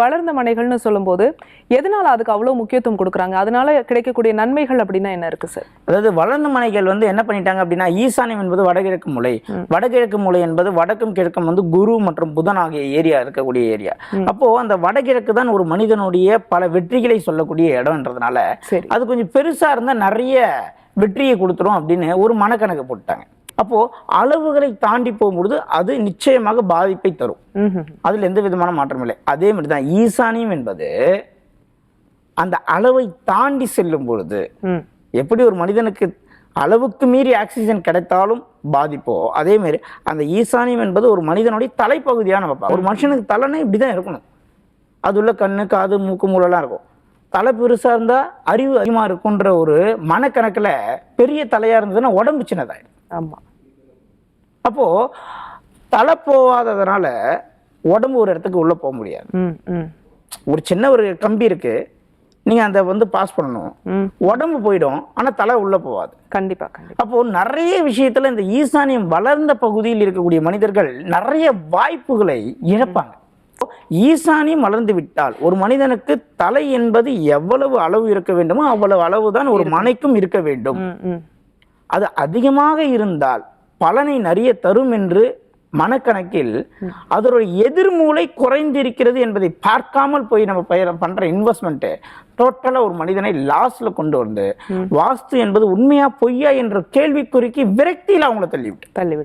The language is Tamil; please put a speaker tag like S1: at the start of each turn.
S1: வளர்ந்த மனைகள்னு சொல்லும்போது எதனால அதுக்கு அவ்வளவு முக்கியத்துவம் கொடுக்குறாங்க? அதனால கிடைக்கக்கூடிய நன்மைகள் அப்படின்னா என்ன இருக்கு சார்
S2: அதாவது வளர்ந்த மனைகள் வந்து என்ன பண்ணிட்டாங்க அப்படின்னா ஈசானியம் என்பது வடகிழக்கு மூலை. வடகிழக்கு மூலை என்பது வடக்கும் கிழக்கும் வந்து குரு மற்றும் புதன் ஆகிய ஏரியா இருக்கக்கூடிய ஏரியா. அப்போ அந்த வடகிழக்கு தான் ஒரு மனிதனுடைய பல வெற்றிகளை சொல்லக்கூடிய இடம்ன்றதுனால அது கொஞ்சம் பெருசா இருந்தா நிறைய வெற்றியை கொடுத்துரும் அப்படின்னு ஒரு மனக்கணக்கு போட்டாங்க அப்போ அளவுகளை தாண்டி போகும்பொழுது அது நிச்சயமாக பாதிப்பை தரும். அதுல எந்த விதமான மாற்றம் இல்லை. அதே மாதிரி தான் ஈசானியம் என்பது அந்த அளவை தாண்டி செல்லும் பொழுது எப்படி ஒரு மனிதனுக்கு அளவுக்கு மீறி ஆக்சிஜன் கிடைத்தாலும் பாதிப்போ அதே மாதிரி அந்த ஈசானியம் என்பது ஒரு மனிதனுடைய தலைப்பகுதியாக நம்ம. ஒரு மனுஷனுக்கு தலைன்னா இப்படி தான் இருக்கணும். அது உள்ள கண்ணு காது மூக்கு மூளைலாம் இருக்கும். தலை பெருசாக இருந்தால் அறிவு அதிகமாக இருக்குன்ற ஒரு மனக்கணக்கில் பெரிய தலையாக இருந்ததுன்னா உடம்பு சின்னதாயிடும்.
S1: ஆமா.
S2: அப்போது தலை போகாததுனால உடம்பு ஒரு இடத்துக்கு உள்ளே போக முடியாது.
S1: ம் ம்.
S2: ஒரு சின்ன ஒரு கம்பி இருக்கு. நீங்கள் அந்த வந்து பாஸ் பண்ணணும்.
S1: ம்.
S2: உடம்பு போயிடும் ஆனால் தலை உள்ளே போகாது
S1: கண்டிப்பா கண்டிப்பா.
S2: அப்போ நிறைய விஷயத்துல இந்த ஈசானியம் வளர்ந்த பகுதியில் இருக்கக்கூடிய மனிதர்கள் நிறைய வாய்ப்புகளை இழப்பாங்க. ஈசானியம் வளர்ந்து விட்டால் ஒரு மனிதனுக்கு தலை என்பது எவ்வளவு அளவு இருக்க வேண்டுமோ அவ்வளவு அளவுதான் ஒரு மனைக்கும் இருக்க வேண்டும். அது அதிகமாக இருந்தால் பலனை நிறைய தரும் என்று மனக்கணக்கில் அதோட எதிர்மூலை குறைந்திருக்கிறது என்பதை பார்க்காமல் போய் நம்ம பயிர பண்ற இன்வெஸ்ட்மெண்ட் டோட்டலா ஒரு மனிதனை லாஸ்ல கொண்டு வந்து வாஸ்து என்பது உண்மையா பொய்யா என்ற கேள்விக்குறிக்கு விரக்தியில் அவங்கள தள்ளிவிட்டு.
S1: தள்ளிவிட்டு.